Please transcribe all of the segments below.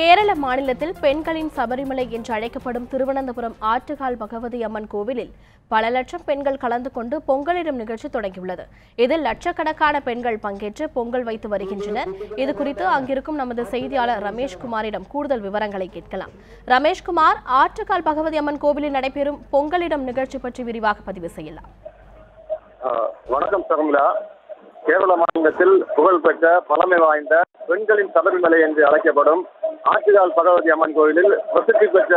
கேரள மாநிலத்தில் பெண்களின் சபரிமலை என்று அழைக்கப்படும் திருவனந்தபுரம் ஆற்றுகால் பகவதி அம்மன் கோவிலில் பல லட்சம் பெண்கள் கலந்து கொண்டு பொங்கலிடும் நிகழ்ச்சி தொடங்கியுள்ளது. இதில் லட்சக்கணக்கான பெண்கள் பங்கேற்று பொங்கல் வைத்து வருகின்றனர். இது குறித்து அங்கிருக்கும் நமது செய்தியாளர் ரமேஷ்குமாரிடம் கூடுதல் விவரங்களை கேட்கலாம். ரமேஷ்குமார் ஆற்றுக்கால் பகவதி அம்மன் கோவிலில் நடைபெறும் பொங்கலிடும் நிகழ்ச்சி பற்றி விரிவாக பதிவு செய்யலாம். வணக்கம் சர்மிளா கேரள மாநிலத்தில் புகழ்பெற்ற பழமை வாய்ந்த பெண்களின் சபரிமலை என்று அழைக்கப்படும் ஆற்றுகால் பகவதி அம்மன் கோயிலில் பிரசித்தி பெற்ற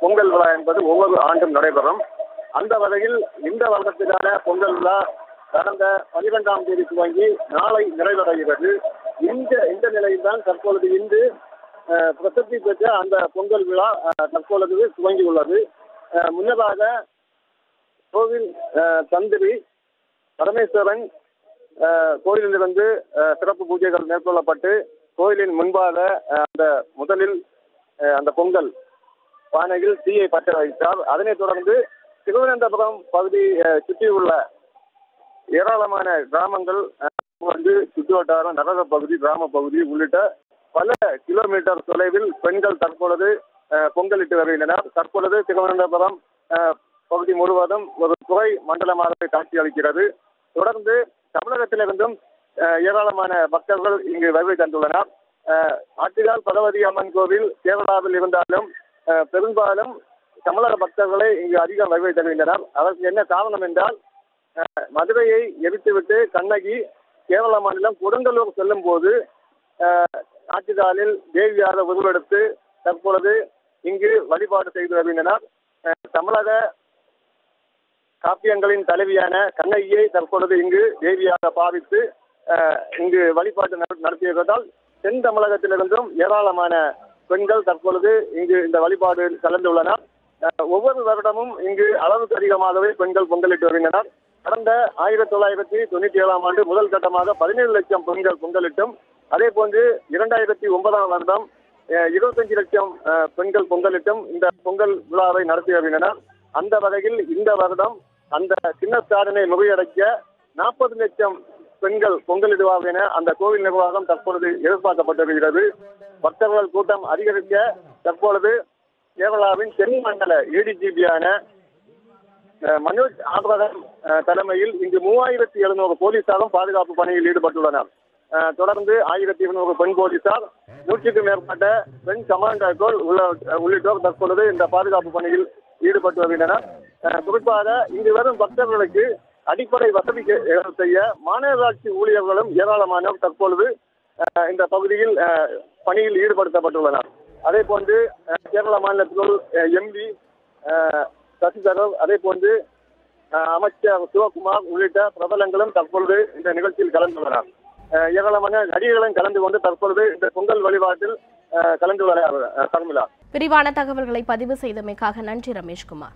பொங்கல் விழா என்பது ஒவ்வொரு ஆண்டும் நடைபெறும். அந்த வகையில் இந்த வருடத்துக்கான பொங்கல் விழா கடந்த பனிரெண்டாம் தேதி துவங்கி நாளை நிறைவடைகிறது. இந்த இந்த நிலையில்தான் தற்பொழுது இன்று பிரசித்தி பெற்ற அந்த பொங்கல் விழா தற்பொழுது துவங்கியுள்ளது. உள்ளது முன்னதாக கோவில் தந்திரி பரமேஸ்வரன் கோயிலிலிருந்து சிறப்பு பூஜைகள் மேற்கொள்ளப்பட்டு கோயிலின் முன்பாக அந்த முதலில் அந்த பொங்கல் பானையில் தீயை பற்ற வைத்தார். அதனைத் தொடர்ந்து திருவனந்தபுரம் பகுதி சுற்றியுள்ள ஏராளமான கிராமங்கள் வந்து சுற்றுவட்டாரம் நகர பகுதி கிராம பகுதி உள்ளிட்ட பல கிலோமீட்டர் தொலைவில் பெண்கள் தற்பொழுது பொங்கலிட்டு வருகின்றனர். தற்பொழுது திருவனந்தபுரம் பகுதி முழுவதும் ஒரு துறை மண்டலமாக காட்சியளிக்கிறது தொடர்ந்து தமிழகத்திலிருந்தும் ஏராளமான பக்தர்கள் இங்கு வருகை தந்துள்ளனர். ஆஹ், பகவதி அம்மன் கோவில் கேரளாவில் இருந்தாலும் பெரும்பாலும் தமிழக பக்தர்களை இங்கு அதிகம் வருகை தருகின்றனர். அதற்கு என்ன காரணம் என்றால் மதுரையை எரித்துவிட்டு கண்ணகி கேரள மாநிலம் கொடுங்கலூர் செல்லும் போது ஆஹ், தேவியாக உருவெடுத்து தற்பொழுது இங்கு வழிபாடு செய்து வருகின்றனர். தமிழக காப்பியங்களின் தலைவியான கண்ணகியை தற்பொழுது இங்கு தேவியாக பாவித்து இங்கு வழிபாட்டு நடத்தியதால் தென் தமிழகத்திலிருந்தும் ஏராளமான பெண்கள் தற்பொழுது இங்கு இந்த வழிபாடு கலந்துள்ளனர் ஆஹ், ஒவ்வொரு வருடமும் இங்கு அளவுக்கு அதிகமாகவே பெண்கள் பொங்கலிட்டு வருகின்றனர். கடந்த ஆயிரத்தி தொள்ளாயிரத்தி தொண்ணூற்றி ஏழாம் ஆண்டு முதல் கட்டமாக பதினேழு லட்சம் பெண்கள் பொங்கலிட்டும் அதே போன்று இரண்டாயிரத்தி ஒன்பதாம் வருடம் இருபத்தஞ்சு லட்சம் பெண்கள் பொங்கலிட்டும் இந்த பொங்கல் விழாவை நடத்தி வருகின்றனர். அந்த வகையில் இந்த வருடம் அந்த சின்ன சாதனை முறியடைக்க நாற்பது லட்சம் பெண்கள் பொங்கலிடுவார்கள் என அந்த கோவில் நிர்வாகம் தற்பொழுது எதிர்பார்க்கப்பட்டிருக்கிறது. பக்தர்கள் கூட்டம் அதிகரிக்க தற்பொழுது கேரளாவின் தென் மண்டல ஏடிஜிபியான மனோஜ் ஆபரகம் தலைமையில் இங்கு மூவாயிரத்தி எழுநூறு போலீசாரும் பாதுகாப்பு பணியில் ஈடுபட்டுள்ளனர். அஹ், தொடர்ந்து ஆயிரத்தி இருநூறு பெண் போலீசார் நூற்றுக்கும் மேற்பட்ட பெண் கமாண்டர்கள் உள்ள உள்ளிட்டோர் தற்பொழுது இந்த பாதுகாப்பு பணியில் ஈடுபட்டு வருகின்றனர். குறிப்பாக இங்கு வரும் பக்தர்களுக்கு அடிப்படை வசதி செய்ய மாநகராட்சி ஊழியர்களும் ஏராளமானோர் தற்பொழுது இந்த பகுதியில் பணியில் ஈடுபடுத்தப்பட்டுள்ளனர். அதே போன்று கேரள மாநிலத்தினுள் எம்பி சசிதரர் அதே போன்று அஹ், அமைச்சர் சிவகுமார் உள்ளிட்ட பிரபலங்களும் தற்பொழுது இந்த நிகழ்ச்சியில் கலந்துள்ளனர். ஏராளமான நடிகர்களும் கலந்து கொண்டு தற்பொழுது இந்த பொங்கல் வழிபாட்டில் அஹ், கலந்து வர விரிவான தகவல்களை பதிவு செய்தமைக்காக நன்றி ரமேஷ்குமார்.